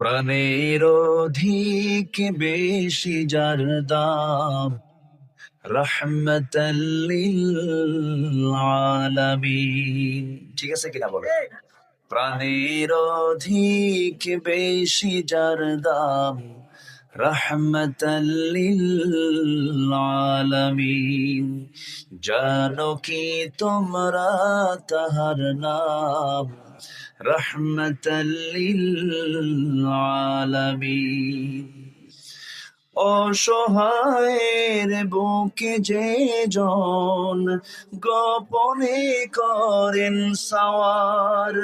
প্রাণের অধিক বেশি যার দাম আলামিন ঠিক আছে কিনা বলো? প্রাণের অধিক বেশি যার দাম রহমতাল্লিল আলামিন জানো কি তোমরা তাহার নাম? রহমতাল্লিল আলামিন অসহায়ের বুকে যে জন গোপনে করেন সাওয়ার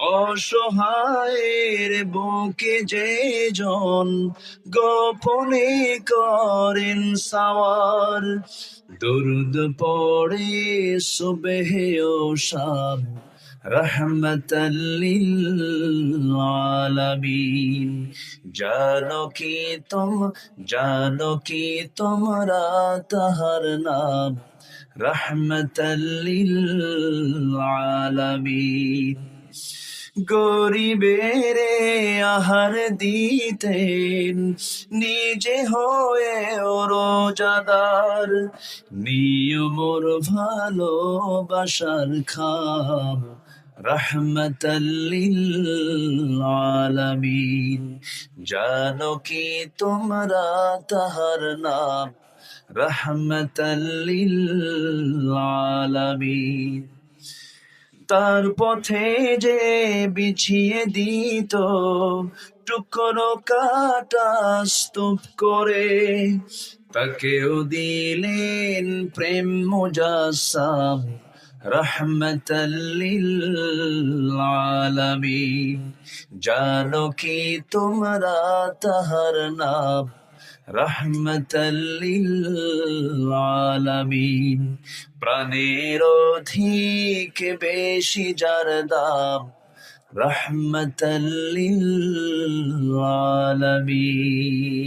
অসহায়ের বুকে যে জন গোপনে করেন সাওয়ার। দুরুদ পড়ে সুবেহে রহমতাল্লিল আলামিন জানো কি তুম, জানো কি তোমরা তাহার নাম রহমতাল্লিল আলামিন গরিবের আহার দিতেন, নিজে হয়ে রোজাদার। নিয়মর ভালোবাসার খাম রহমতাল্লিল আলামিন জানো কি তোমরা তাহার নাম রহমতাল্লিল আলামিন তার পথে যে বিছিয়ে দিত, টুকরো কাটা স্তূপ করে তাকেও দিলেন প্রেম মুজাসাম রহমতাল্লিল আলামিন জানো কি তোমরা তাহার নাম রহমতাল্লিল আলামিন প্রাণের অধিক বেশি যার দাম রহমতাল্লিল আলামিন।